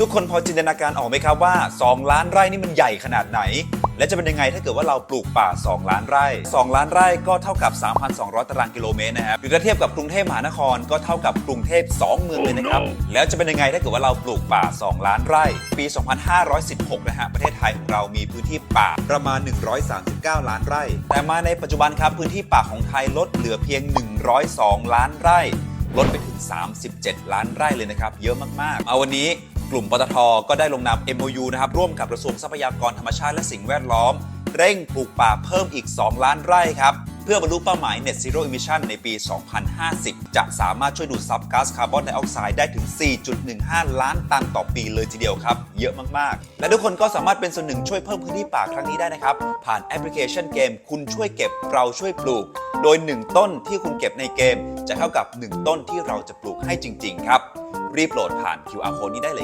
ทุกคนพอจินตนาการออกไหมครับว่า 2 ล้านไร่นี่มันใหญ่ขนาดไหน และจะเป็นยังไงถ้าเกิดว่าเราปลูกป่า 2 ล้านไร่ 2 ล้านไร่ก็เท่ากับ 3,200 ตารางกิโลเมตรนะครับหรือถ้าเทียบกับกรุงเทพมหานครก็เท่ากับกรุงเทพ 2 เมืองเลยนะครับ แล้วจะเป็นยังไงถ้าเกิดว่าเราปลูกป่า 2 ล้านไร่ ปี 2516 นะฮะประเทศไทยของเรามีพื้นที่ป่าประมาณ 139 ล้านไร่ แต่มาในปัจจุบันครับพื้นที่ป่าของไทยลดเหลือเพียง 102 ล้านไร่ลดไปถึง 37 ล้านไร่เลยนะครับ เยอะมากๆ เอาวันนี้ กลุ่มปตทก็ได้ลงนาม MOU นะครับร่วมกับกระทรวงทรัพยากรธรรมชาติและสิ่งแวดล้อม เร่งปลูกป่าเพิ่มอีก 2 ล้านไร่ครับ เพื่อบรรลุเป้าหมาย Net Zero Emission ในปี 2050 จะสามารถช่วยดูดซับก๊าซคาร์บอนไดออกไซด์ได้ถึง 4.15 ล้านตันต่อปีเลยทีเดียวครับ เยอะมาก ๆ และทุกคนก็สามารถเป็นส่วนหนึ่งช่วยเพิ่มพื้นที่ป่าครั้งนี้ได้นะครับ ผ่านแอปพลิเคชันเกม คุณช่วยเก็บเราช่วยปลูก โดย 1 ต้นที่คุณเก็บในเกม จะเท่ากับ 1 ต้นที่เราจะปลูกให้จริง ๆ ครับรีบโหลดผ่าน QR code นี้ได้เลย